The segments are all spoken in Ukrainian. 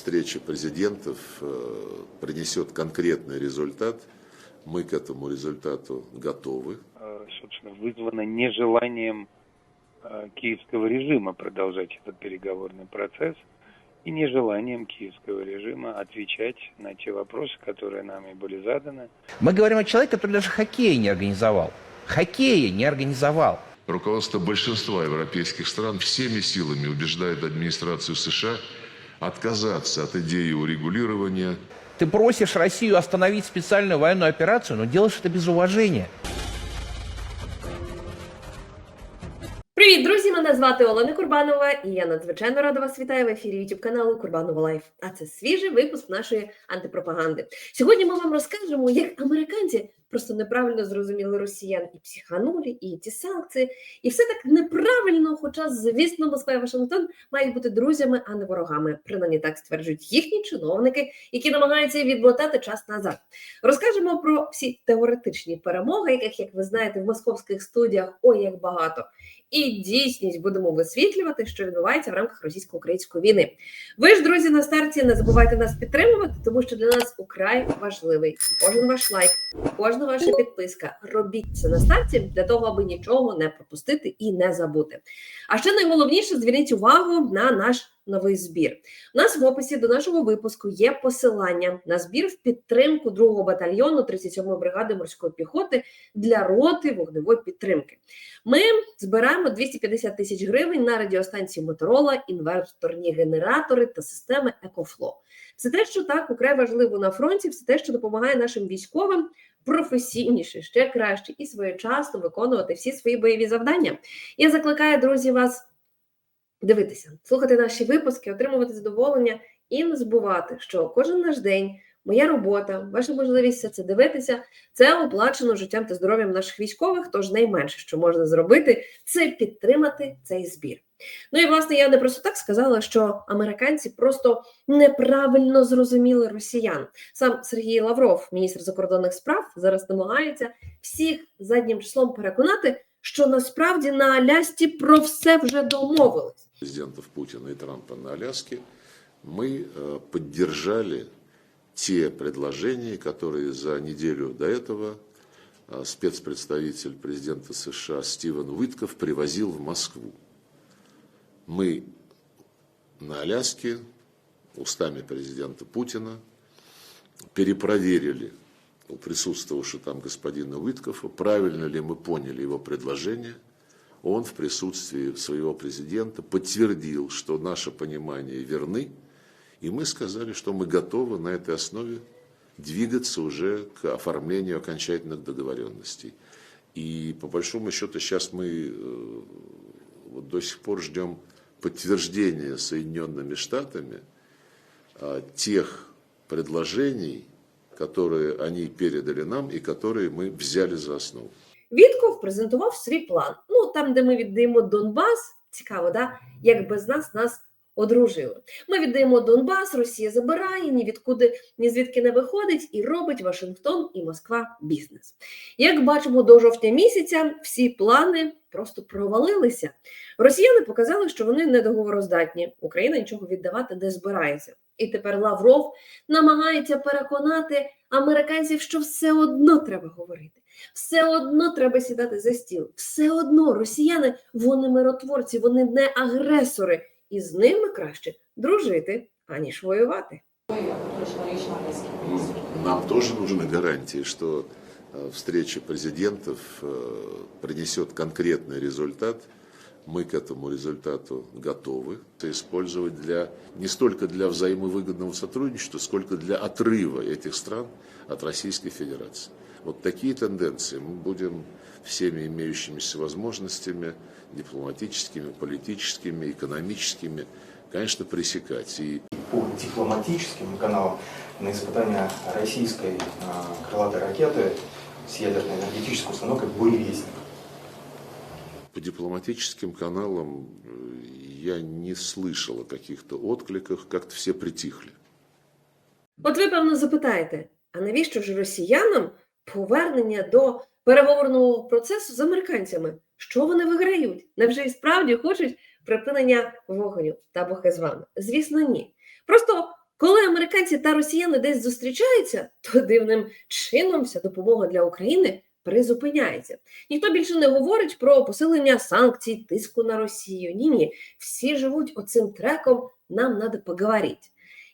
встреча президентов э, принесет конкретный результат. Мы к этому результату готовы. э, собственно, вызвано нежеланием э, киевского режима продолжать этот переговорный процесс и нежеланием киевского режима отвечать на те вопросы, которые нами были заданы. Мы говорим о человеке, который даже хоккея не организовал. Хоккея не организовал. Руководство большинства европейских стран всеми силами убеждает администрацию США отказаться от идеи урегулирования Ты просишь Россию остановить специальную военную операцию, но делаешь это без уважения. Привіт, друзі! Мене звати Олена Курбанова, і я надзвичайно рада вас вітаю в ефірі YouTube каналу Курбанова Лайф. А це свіжий випуск нашої антипропаганди. Сьогодні ми вам розкажемо, як американці просто неправильно зрозуміли росіян і психанулі, і ті санкції, і все так неправильно. Хоча, звісно, Москва і Вашингтон мають бути друзями, а не ворогами. Принаймні так стверджують їхні чиновники, які намагаються відмотати час назад. Розкажемо про всі теоретичні перемоги, яких, як ви знаєте, в московських студіях ой як багато. І дійсність будемо висвітлювати, що відбувається в рамках російсько-української війни. Ви ж, друзі, на старті не забувайте нас підтримувати, тому що для нас украй важливий кожен ваш лайк, кожна ваша підписка. Робіть це на старті для того, аби нічого не пропустити і не забути. А ще найголовніше зверніть увагу на наш новий збір. У нас в описі до нашого випуску є посилання на збір в підтримку 2-го батальйону 37-ї бригади морської піхоти для роти вогневої підтримки. Ми збираємо 250 тисяч гривень на радіостанції Моторола, інверторні генератори та системи EcoFlow. Це те, що так украй важливо на фронті, все те, що допомагає нашим військовим професійніше, ще краще і своєчасно виконувати всі свої бойові завдання. Я закликаю, друзі, вас дивитися, слухати наші випуски, отримувати задоволення і не забувати, що кожен наш день. Моя робота, ваша можливість це дивитися, це оплачено життям та здоров'ям наших військових. Тож найменше, що можна зробити, це підтримати цей збір. Ну і власне я не просто так сказала, що американці просто неправильно зрозуміли росіян. Сам Сергій Лавров, міністр закордонних справ, зараз намагається всіх заднім числом переконати, що насправді на Алясці про все вже домовились. Президентов Путина и Трампа на Аляске мы э, поддержали те предложения, которые за неделю до этого э, спецпредставитель президента США Стивен Уитков привозил в Москву. Мы на Аляске устами президента Путина перепроверили у присутствовавшего там господина Уиткова, правильно ли мы поняли его предложение. Он в присутствии своего президента подтвердил, что наше понимание верны, и мы сказали, что мы готовы на этой основе двигаться уже к оформлению окончательных договоренностей. И по большому счету сейчас мы э, вот до сих пор ждем подтверждения Соединенными Штатами а, тех предложений, которые они передали нам и которые мы взяли за основу. Вітков презентував свій план. Ну там, де ми віддаємо Донбас, цікаво, да? як без нас нас одружили. Ми віддаємо Донбас, Росія забирає, ні відкуди, ні звідки не виходить, і робить Вашингтон і Москва бізнес. Як бачимо, до жовтня місяця всі плани просто провалилися. Росіяни показали, що вони недоговороздатні. Україна нічого віддавати не збирається. І тепер Лавров намагається переконати американців, що все одно треба говорити. Все одно треба сідати за стіл. Все одно росіяни вони миротворці, вони не агресори, і з ними краще дружити, аніж воювати. Нам тоже нужны гарантии, что э, встреча президентов э, принесет конкретный результат. Мы к этому результату готовы использовать для, не столько для взаимовыгодного сотрудничества, сколько для отрыва этих стран от Российской Федерации. Вот такие тенденции мы будем всеми имеющимися возможностями, дипломатическими, политическими, экономическими, конечно, пресекать. И по дипломатическим каналам на испытание российской а, крылатой ракеты с ядерной энергетической установкой «Буревестник». По дипломатическим каналам э, я не слышал о каких-то откликах, как-то все притихли. От ви, певно, запитаєте, а навіщо ж росіянам повернення до переговорного процесу з американцями? Що вони виграють? Невже і справді хочуть припинення вогню та Бог із вами? Звісно, ні. Просто коли американці та росіяни десь зустрічаються, то дивним чином вся допомога для України призупиняється. Ніхто більше не говорить про посилення санкцій, тиску на Росію. Ні, ні, всі живуть оцим треком. Нам надо поговорити.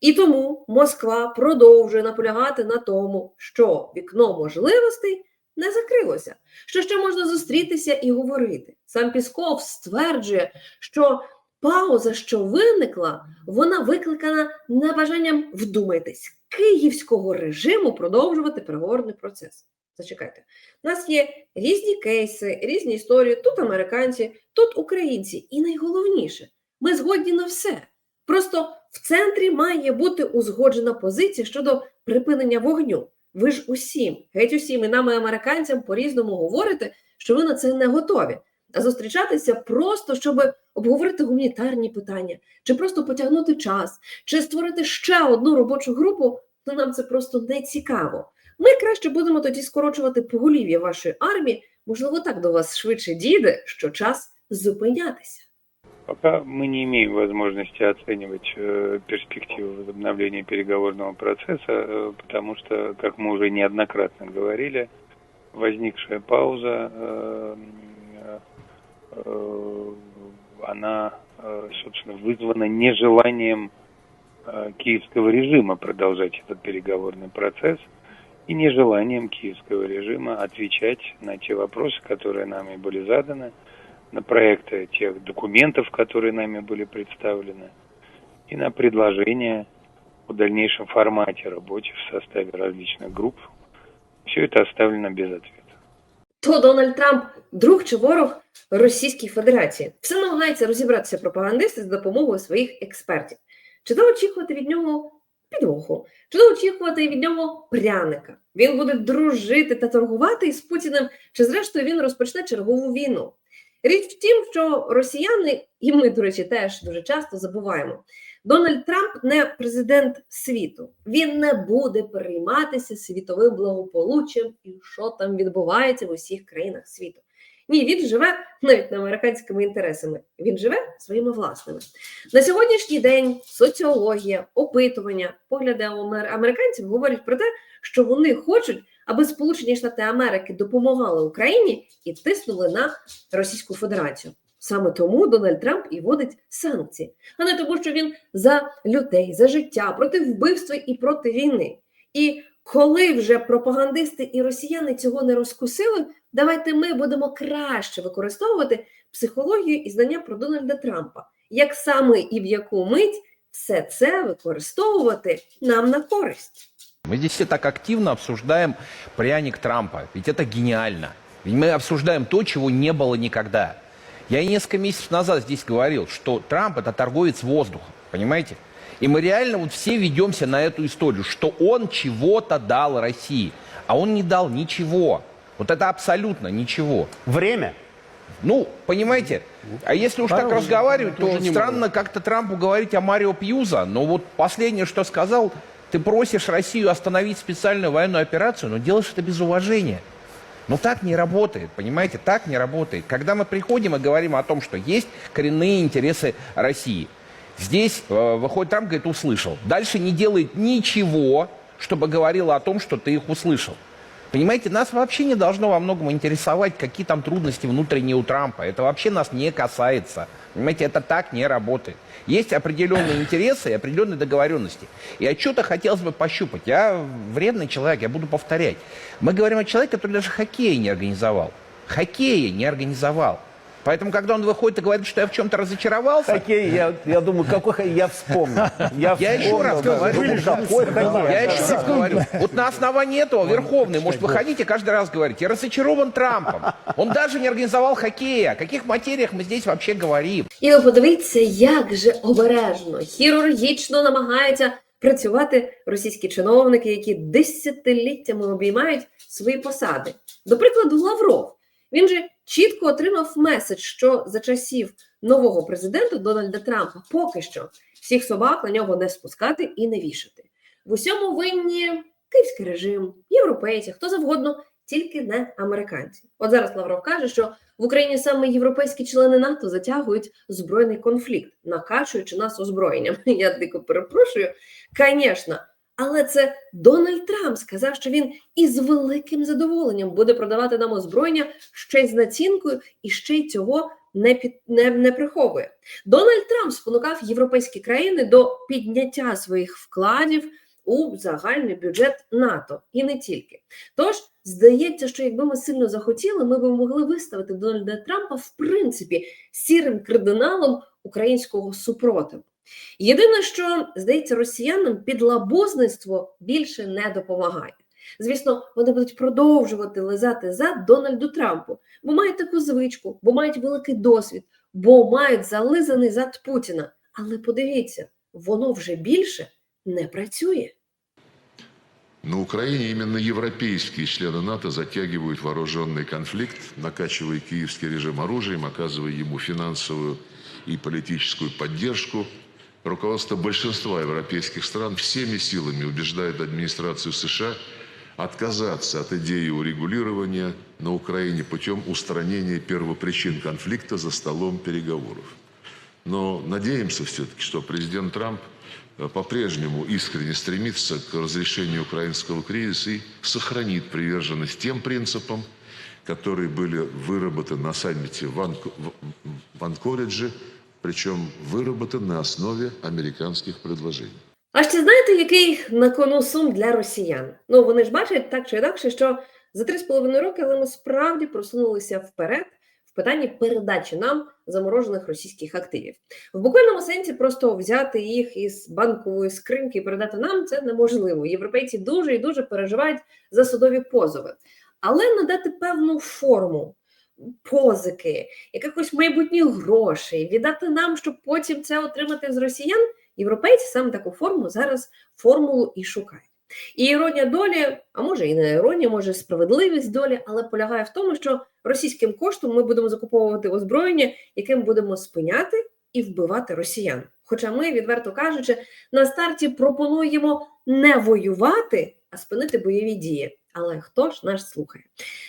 І тому Москва продовжує наполягати на тому, що вікно можливостей не закрилося, що ще можна зустрітися і говорити. Сам Пісков стверджує, що пауза, що виникла, вона викликана небажанням вдумайтесь київського режиму продовжувати переговорний процес. Зачекайте, у нас є різні кейси, різні історії. Тут американці, тут українці. І найголовніше, ми згодні на все. Просто в центрі має бути узгоджена позиція щодо припинення вогню. Ви ж усім, геть усім і нам, і американцям по-різному говорите, що ви на це не готові. А зустрічатися просто, щоб обговорити гуманітарні питання, чи просто потягнути час, чи створити ще одну робочу групу, то нам це просто не цікаво. Ми краще будемо тоді скорочувати поголів'я вашої армії. Можливо, так до вас швидше дійде, що час зупинятися. Пока мы не имеем возможности оценивать э, перспективы возобновления переговорного процесса, э, потому что, как мы уже неоднократно говорили, возникшая пауза, э, э, она, э, собственно, вызвана нежеланием э, киевского режима продолжать этот переговорный процесс и нежеланием киевского режима отвечать на те вопросы, которые нами были заданы, на проекты тех документов, которые нами были представлены, и на предложения о дальнейшем формате работы в составе различных групп. Все это оставлено без ответа. То Дональд Трамп друг чи ворог Російській Федерації. Все намагаються розібратися пропагандисти з допомогою своїх експертів. Чи то очікувати від нього підвоху, то очікувати від нього пряника. Він буде дружити та торгувати із Путіним, чи зрештою він розпочне чергову війну. Річ в тім, що росіяни, і ми, до речі, теж дуже часто забуваємо. Дональд Трамп не президент світу. Він не буде перейматися світовим благополуччям і що там відбувається в усіх країнах світу. Ні, він живе навіть не американськими інтересами. Він живе своїми власними. На сьогоднішній день соціологія, опитування, погляди американців говорять про те, що вони хочуть, аби Сполучені Штати Америки допомагали Україні і тиснули на Російську Федерацію. Саме тому Дональд Трамп і вводить санкції, а не тому, що він за людей, за життя, проти вбивства і проти війни. І коли вже пропагандисти і росіяни цього не розкусили, давайте ми будемо краще використовувати психологію і знання про Дональда Трампа, як саме і в яку мить все це використовувати нам на користь. Мы здесь все так активно обсуждаем пряник Трампа. Ведь это гениально. Ведь мы обсуждаем то, чего не было никогда. Я и несколько месяцев назад здесь говорил, что Трамп это торговец воздухом, понимаете? И мы реально вот все ведемся на эту историю, что он чего-то дал России, а он не дал ничего. Вот это абсолютно ничего. Время. Ну, понимаете, а если уж так Хорошо, разговаривать, уже то не странно как-то Трампу говорить о Марио Пьюза. Но вот последнее, что сказал, ты просишь Россию остановить специальную военную операцию, но делаешь это без уважения. Ну так не работает, понимаете, так не работает. Когда мы приходим и говорим о том, что есть коренные интересы России, здесь э, выходит Трамп, говорит, услышал. Дальше не делает ничего, чтобы говорило о том, что ты их услышал. Понимаете, нас вообще не должно во многом интересовать, какие там трудности внутренние у Трампа. Это вообще нас не касается. Понимаете, это так не работает. Есть определенные интересы и определенные договоренности. И отчета хотелось бы пощупать. Я вредный человек, я буду повторять. Мы говорим о человеке, который даже хоккея не организовал. Хоккея не организовал. Поэтому, когда он выходит и говорит, что я в чем-то разочаровался, Хоккей, я, я думаю, какой хоккей, я вспомнил. Я, Я еще вспомнил, раз да. говорю, Ну, какой хоккей? Я еще раз говорю, вот на основании этого Верховный может выходить и каждый раз говорить, я разочарован Трампом. Он даже не организовал хоккея. О каких материях мы здесь вообще говорим? І ви подивіться, як же обережно, хірургічно намагаються працювати російські чиновники, які десятиліттями обіймають свої посади. До прикладу, Лавров. Він же чітко отримав меседж, що за часів нового президента Дональда Трампа поки що всіх собак на нього не спускати і не вішати. В усьому винні київський режим, європейці, хто завгодно, тільки не американці. От зараз Лавров каже, що в Україні саме європейські члени НАТО затягують збройний конфлікт, накачуючи нас озброєнням. Я дико перепрошую. Звісно, Але це Дональд Трамп сказав, що він із великим задоволенням буде продавати нам озброєння ще й з націнкою, і ще й цього не під не, не приховує. Дональд Трамп спонукав європейські країни до підняття своїх вкладів у загальний бюджет НАТО і не тільки. Тож здається, що якби ми сильно захотіли, ми б могли виставити Дональда Трампа в принципі сірим кардиналом українського супротиву. Єдине, що здається, росіянам підлабузництво більше не допомагає. Звісно, вони будуть продовжувати лизати за Дональду Трампу, бо мають таку звичку, бо мають великий досвід, бо мають зализаний зад Путіна. Але подивіться, воно вже більше не працює. На Украине именно европейские члены НАТО затягивают вооруженный конфликт, накачивая киевский режим оружием, оказывая ему финансовую и политическую поддержку. Руководство большинства европейских стран всеми силами убеждает администрацию США отказаться от идеи урегулирования на Украине путем устранения первопричин конфликта за столом переговоров. Но надеемся все-таки, что президент Трамп э, по-прежнему искренне стремится к разрешению украинского кризиса и сохранит приверженность тем принципам, которые были выработаны на саммите в, в Анкоридже, причем выработаны на основе американских предложений. А ще знаєте, який на кону сум для росіян? Ну вони ж бачать так чи інакше, що за три з половиною роки ми справді просунулися вперед в питанні передачі нам заморожених російських активів. В буквальному сенсі просто взяти їх із банкової скриньки і передати нам це неможливо. Європейці дуже і дуже переживають за судові позови, але надати певну форму. Позики, якихось майбутніх грошей, віддати нам, щоб потім це отримати з росіян. Європейці саме таку форму зараз формулу і шукають. І іронія долі, а може і не іронія, може справедливість долі, але полягає в тому, що російським коштом ми будемо закуповувати озброєння, яким будемо спиняти і вбивати росіян. Хоча ми, відверто кажучи, на старті пропонуємо не воювати, а спинити бойові дії. Але хто ж нас слухає?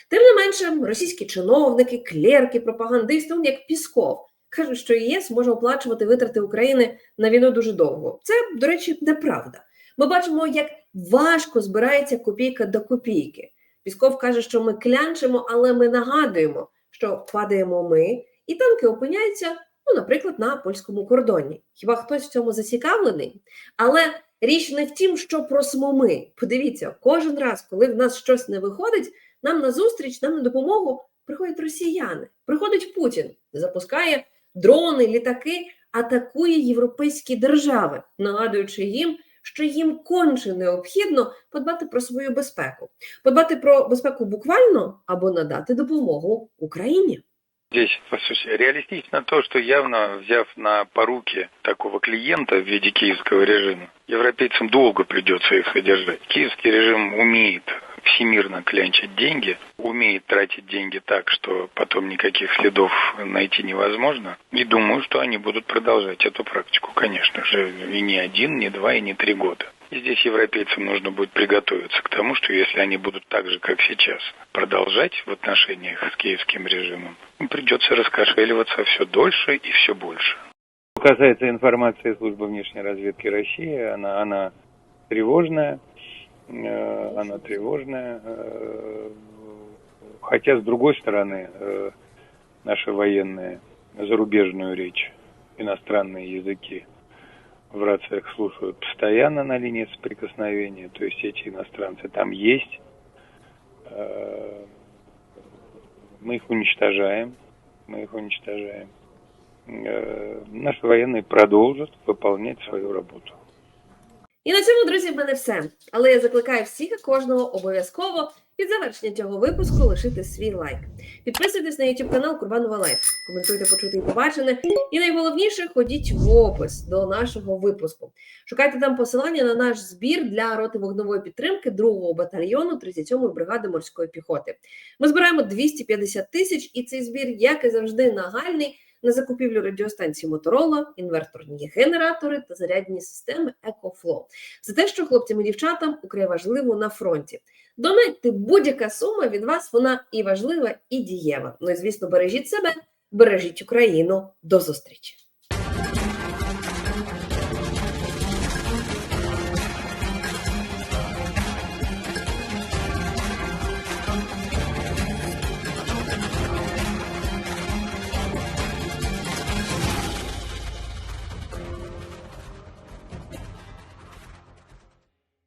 Тим не менше, російські чиновники, клерки, пропагандисти, як Пісков, кажуть, що ЄС може оплачувати витрати України на війну дуже довго. Це, до речі, неправда. Ми бачимо, як важко збирається копійка до копійки. Пісков каже, що ми клянчимо, але ми нагадуємо, що падаємо ми, і танки опиняються, ну, наприклад, на польському кордоні. Хіба хтось в цьому зацікавлений? Але річ не в тім, що просимо ми. Подивіться, кожен раз, коли в нас щось не виходить, нам на зустріч, нам на допомогу приходять росіяни. Приходить Путін, запускає дрони, літаки, атакує європейські держави, нагадуючи їм, що їм конче необхідно подбати про свою безпеку, подбати про безпеку буквально або надати допомогу Україні. Здесь, реалистично то, что явно взяв на поруки такого клиента в виде киевского режима, европейцам долго придется их содержать. Киевский режим умеет всемирно клянчить деньги, умеет тратить деньги так, что потом никаких следов найти невозможно. И думаю, что они будут продолжать эту практику, конечно же, и не один, не два, и не три года. И здесь европейцам нужно будет приготовиться к тому, что если они будут так же, как сейчас, продолжать в отношениях с киевским режимом, им придется раскошеливаться все дольше и все больше. Что касается информации службы внешней разведки России, она, она тревожная, э, она тревожная, э, хотя с другой стороны э, наши военные зарубежную речь, иностранные языки в рациях слушают постоянно на линии соприкосновения, то есть эти иностранцы там есть. Э, Мы их уничтожаем, мы их уничтожаем. Э, Наши военные продолжат выполнять свою работу. І на цьому, друзі, в мене все. Але я закликаю всіх і кожного обов'язково під завершення цього випуску лишити свій лайк. Підписуйтесь на YouTube канал Курбанова Лайф, коментуйте почути і побачене. І найголовніше ходіть в опис до нашого випуску. Шукайте там посилання на наш збір для роти вогневої підтримки 2-го батальйону 37-ї бригади морської піхоти. Ми збираємо 250 тисяч, і цей збір, як і завжди, нагальний на закупівлю радіостанції Моторола, інверторні генератори та зарядні системи EcoFlow. Це те, що хлопцям і дівчатам украй важливо на фронті. Донайте будь-яка сума від вас, вона і важлива, і дієва. Ну і звісно, бережіть себе, бережіть Україну. До зустрічі!